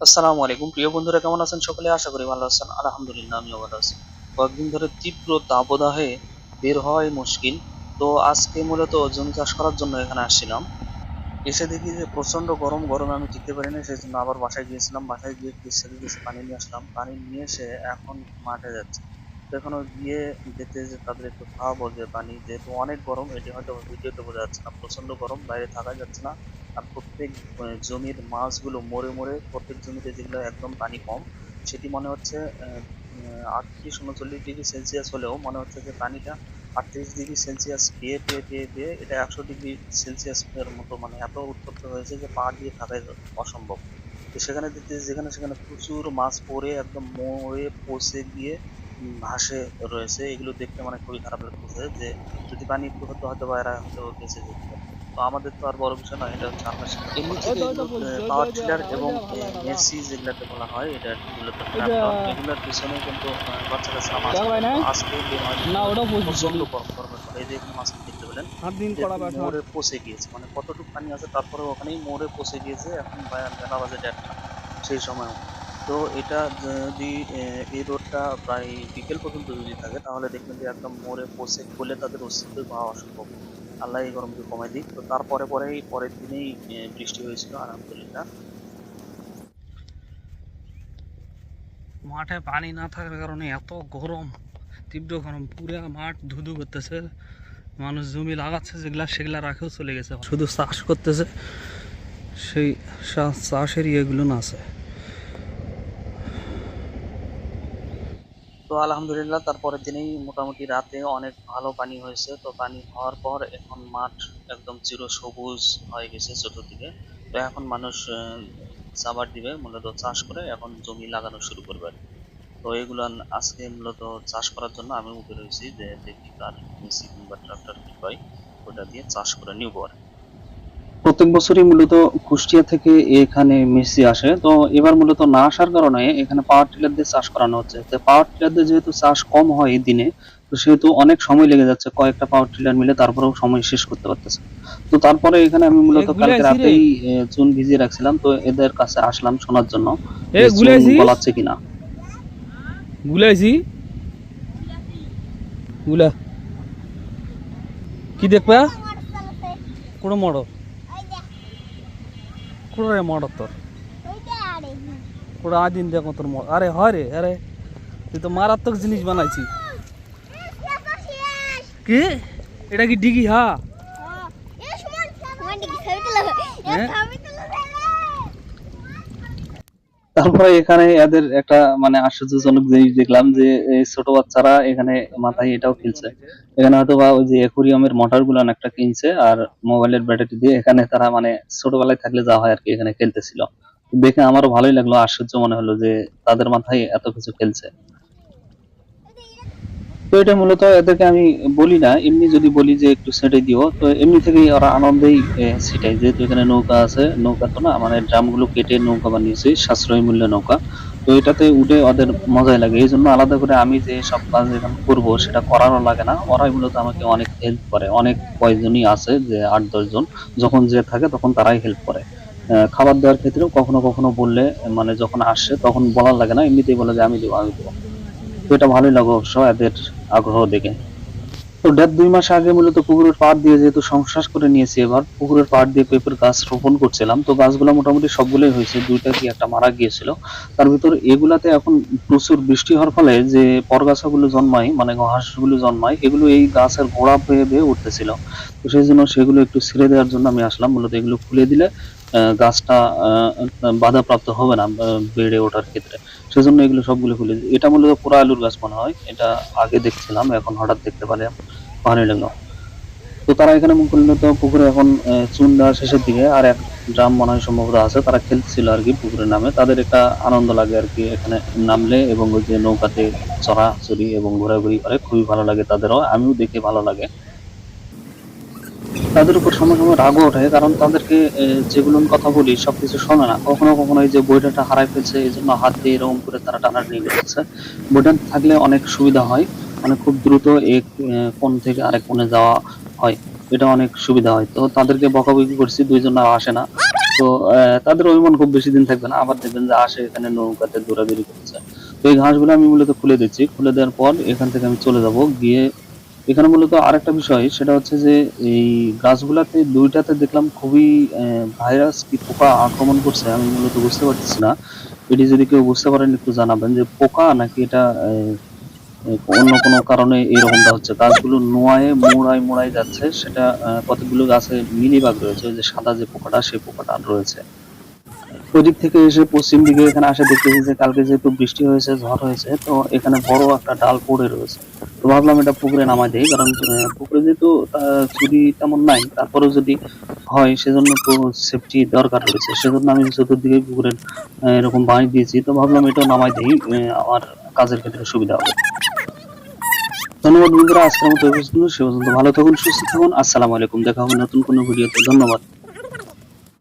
আসসালামু আলাইকুম। প্রিয় বন্ধুরা, কেমন আছেন সকলে? আশা করি ভালো আছেন। আলহামদুলিল্লাহ, আমিও ভালো আছি। কয়েকদিন ধরে তীব্র দাবদাহে বের হওয়াই মুশকিল। তো আজকে মূলত জমি চাষ করার জন্য এখানে আসছিলাম। এসে দেখি যে প্রচণ্ড গরম, গরমে আমি টিকতে পারিনি সেই জন্য আবার বাসায় গিয়েছিলাম। বাসায় গিয়ে কিছু, কাছে পানি নিয়ে আসলাম। পানি নিয়ে এসে এখন মাঠে যাচ্ছে। তো এখনও গিয়ে দেখতে যে তাদের একটু খাওয়াবো যে পানি যেহেতু অনেক গরম এটি হয়তো ভিডিওতে বোঝা যাচ্ছে না প্রচণ্ড গরম বাইরে থাকা যাচ্ছে না। আর প্রত্যেক আহ, জমির মাছগুলো মরে মরে প্রত্যেক জমিতে যেগুলো একদম পানি কম সেটি মনে হচ্ছে আটত্রিশ উনচল্লিশ ডিগ্রি সেলসিয়াস হলেও মনে হচ্ছে যে পানিটা আটত্রিশ ডিগ্রি সেলসিয়াস পেয়ে পেয়ে পেয়ে পেয়ে এটা একশো ডিগ্রি সেলসিয়াস এর মতো মানে এত উত্তপ্ত হয়েছে যে পা দিয়ে থাকাই অসম্ভব। তো সেখানে যেখানে সেখানে প্রচুর মাছ পড়ে একদম মরে পচে গিয়ে ভাসে রয়েছে এগুলো দেখতে মানে খুবই খারাপ লাগতেছে যে যদি পানি একটু হতো হয়তো বা এরা হয়তো বেঁচে যেত। তো আমাদের তো আর বড় বিষয় নয় এটা হচ্ছে আমরা এমনি থেকে পাওয়ার টিলার এবং মেসি যেগুলাতে বলা হয় এটা মূলত এগুলোর পিছনে কিন্তু বাচ্চা কাচ্চা মাছ? আজকে প্রচণ্ড গরম গরম এই যে এখানে মাছ দেখতে পেলেন মোড়ে পচে গিয়েছে। মানে কতটুকু পানি আছে তারপরে ওখানেই মোড়ে পচে গিয়েছে এখন বেলা বাজে দেড়টা। সেই সময় তো এটা যদি এই রোডটা প্রায় বিকেল পর্যন্ত যদি থাকে, তাহলে দেখবেন যে একদম মোড়ে পচে গলে তাদের অস্তিত্ব পাওয়া অসম্ভব। আল্লাহ এই গরমকে কমাই দিক। তো তারপরে পরেই, পরের দিনেই বৃষ্টি হয়েছিল, আলহামদুলিল্লাহ। মাঠে পানি না থাকার কারণে এত গরম, তীব্র গরম, পুরা মাঠ ধুধু করতেছে। মানুষ জমি লাগাচ্ছে, যেগুলা সেগুলা রাখেও চলে গেছে। শুধু চাষ করতেছে, সেই চাষের ইয়েগুলো না আছে। তো আলহামদুলিল্লাহ, তারপরের দিনেই মোটামুটি রাতে অনেক ভালো পানি হয়েছে তো পানি হওয়ার পর এখন মাঠ একদম চির সবুজ হয়ে গেছে চতুর্দিকে তো এখন মানুষ চাবার দিবে, মূলত চাষ করে এখন জমি লাগানো শুরু করবে। তো এগুলো আজকে মূলত চাষ করার জন্য আমি উঠে রয়েছি যে দেখি কার মেসি কিংবা ট্রাক্টর কি হয়, ওটা দিয়ে চাষ করে নিব আর। প্রত্যেক বছরই মূলত কুষ্টিয়া থেকে এখানে মেসি আসে। তো এবার মূলত না আসার কারণে এখানে পাওয়ার টিলার দিয়ে চাষ করানো হচ্ছে। তো পাওয়ার টিলার দিয়ে যেহেতু চাষ কম হয় এই দিনে তো সেহেতু অনেক সময় লেগে যাচ্ছে কয়েকটা পাওয়ার টিলার মিলে তারপরেও সময় শেষ করতে পারতেছে তো তারপরে এখানে আমি মূলত কালকে রাতেই চুন ভিজিয়ে রাখছিলাম। তো এদের কাছে আসলাম শোনার জন্য গলাচ্ছে কিনা। গুলাইছি গুলা। কি দেখবা? কোনো মড় রে মড় তোর। কোনো আদিন দেখো তোর মড় আরে হয় রে আরে। তুই তো মারাত্মক জিনিস বানাইছি। কি? এটা কি ডিগি হা হ্যাঁ? তারপরে এখানে এদের একটা মানে আশ্চর্যজনক জিনিস দেখলাম যে, এই ছোট বাচ্চারা এখানে মাথায় এটাও খেলছে। এখানে হয়তো বা ওই যে অ্যাকুরিয়ামের মোটরগুলো একটা কিনছে আর মোবাইলের ব্যাটারি দিয়ে এখানে তারা মানে ছোটবেলায় থাকলে যা হয় আর কি এখানে খেলতেছিল। দেখে আমারও ভালোই লাগল, আশ্চর্য মনে হলো যে তাদের মাথায় এত কিছু খেলছে। তো এটা মূলত এদেরকে আমি বলি না, এমনি যদি বলি যে একটু ছেড়ে দিও, তো এমনি থেকেই ওরা আনন্দেই সেটাই যেহেতু এখানে নৌকা আছে, নৌকা তো না মানে ড্রামগুলো কেটে নৌকা বানিয়েছে, সাশ্রয়ী মূল্যে নৌকা। তো এটাতে উঠে ওদের মজাই লাগে। এই জন্য আলাদা করে আমি যে সব কাজ এখানে করব, সেটা করারও লাগে না। ওরাই মূলত আমাকে অনেক হেল্প করে। অনেক কয়জনই আছে, যে আট, দশ জন। যখন যে থাকে, তখন তারাই হেল্প করে। খাবার দেওয়ার ক্ষেত্রেও কখনো কখনো বললে মানে যখন আসে, তখন বলার লাগে না। এমনিতেই বলে যে, আমি দেবো আমি দেবো। এটা ভালোই লাগে অবশ্য এদের আগ্রহ দেখে। তো দেড় দুই মাস আগে মূলত পুকুরের পাড় দিয়ে যেহেতু সংশ্বাস করে নিয়েছি এবার, পুকুরের পাড় দিয়ে পেঁপের গাছ রোপণ করছিলাম। তো গাছগুলো মোটামুটি সবগুলোই হয়েছে, দুইটা কি একটা মারা গিয়েছিল। তার ভিতর এগুলাতে এখন প্রচুর বৃষ্টি হওয়ার ফলে যে পরগাছাগুলো জন্মায় মানে ঘাসগুলো জন্মায়, এগুলো এই গাছের গোড়া বেয়ে বেয়ে উঠতেছিল। তো সেই জন্য সেগুলো একটু ছেড়ে দেওয়ার জন্য আমি আসলাম। মূলত এগুলো খুলে দিলে গাছটা বাধাপ্রাপ্ত হবে না বেড়ে ওঠার ক্ষেত্রে। সেজন্য এগুলো সবগুলো খুলে। এটা মূলত পুরা আলুর গাছ মনে হয়, এটা আগে দেখছিলাম, এখন হঠাৎ দেখতে পারলাম ভালোই লাগল। তো তারা এখানে মূলত পুকুরে এখন চুন দেওয়া শেষের দিকে, আর এক ড্রাম মনে হয় সম্ভবত আছে, তারা খেলছিল আর কি পুকুরের নামে। তাদের একটা আনন্দ লাগে আর কি এখানে নামলে, এবং ওই যে নৌকাতে চড়াচড়ি এবং ঘোরাঘুরি করে, খুবই ভালো লাগে তাদেরও, আমিও দেখে ভালো লাগে। তাদের উপর সময় সময় রাগও ওঠে, কারণ তাদেরকে যেগুলো কথা বলি, সবকিছু শোনে না। কখনো কখনো এই যে বইটা হারাই ফেলছে, এই জন্য হাত দিয়ে এরকম করে তারা টানাটানি করছে। বইটা থাকলে অনেক সুবিধা হয় মানে খুব দ্রুত এক কোণ থেকে আরেক কোণে যাওয়া হয়, এটা অনেক সুবিধা হয়। তো তাদেরকে বকাবকি করছি, দুইজন আর আসে না। তো তাদের অভিমান খুব বেশি দিন থাকবে না। আবার দেখবেন যে আসে এখানে নৌকাতে দৌড়াদৌড়ি করছে। তো এই ঘাসগুলো আমি মূলত খুলে দিচ্ছি। খুলে দেওয়ার পর এখান থেকে আমি চলে যাব। গিয়ে এখানে মূলত আরেকটা বিষয়, সেটা হচ্ছে যে এই গাছগুলাতে দুইটাতে দেখলাম খুবই ভাইরাস কি পোকা আক্রমণ করছে, আমি মূলত বুঝতে পারতেছি না। এটি যদি কেউ বুঝতে পারেন, একটু জানাবেন যে পোকা নাকি এটা অন্য কোনো কারণে এরকমটা হচ্ছে। গাছগুলো নোয়ায়, মোড়ায় মোড়ায় যাচ্ছে, সেটা কতগুলো গাছে মিলিবাগ রয়েছে যে সাদা যে পোকাটা, সেই পোকাটা রয়েছে। ওদিক থেকে এসে পশ্চিম দিকে এখানে আসে দেখতেছি যে কালকে যেহেতু বৃষ্টি হয়েছে ঝড় হয়েছে তো এখানে বড় একটা ডাল পড়ে রয়েছে। তো ভাবলাম এটা পুকুরে নামাই দেই কারণ পুকুরে যেহেতু চুরি তেমন নাই তারপরেও যদি হয় সেজন্য তো সেফটি দরকার রয়েছে। সেজন্য আমি চতুর্দিকে পুকুরের আহ, এরকম বাঁশ দিয়েছি। তো ভাবলাম এটাও নামাই দেই আমার কাজের ক্ষেত্রে সুবিধা হবে। ধন্যবাদ বন্ধুরা আজকের মতো। সে পর্যন্ত ভালো থাকুন সুস্থ থাকুন। আসসালামু আলাইকুম। দেখা হবে নতুন কোনো ভিডিওতে। ধন্যবাদ।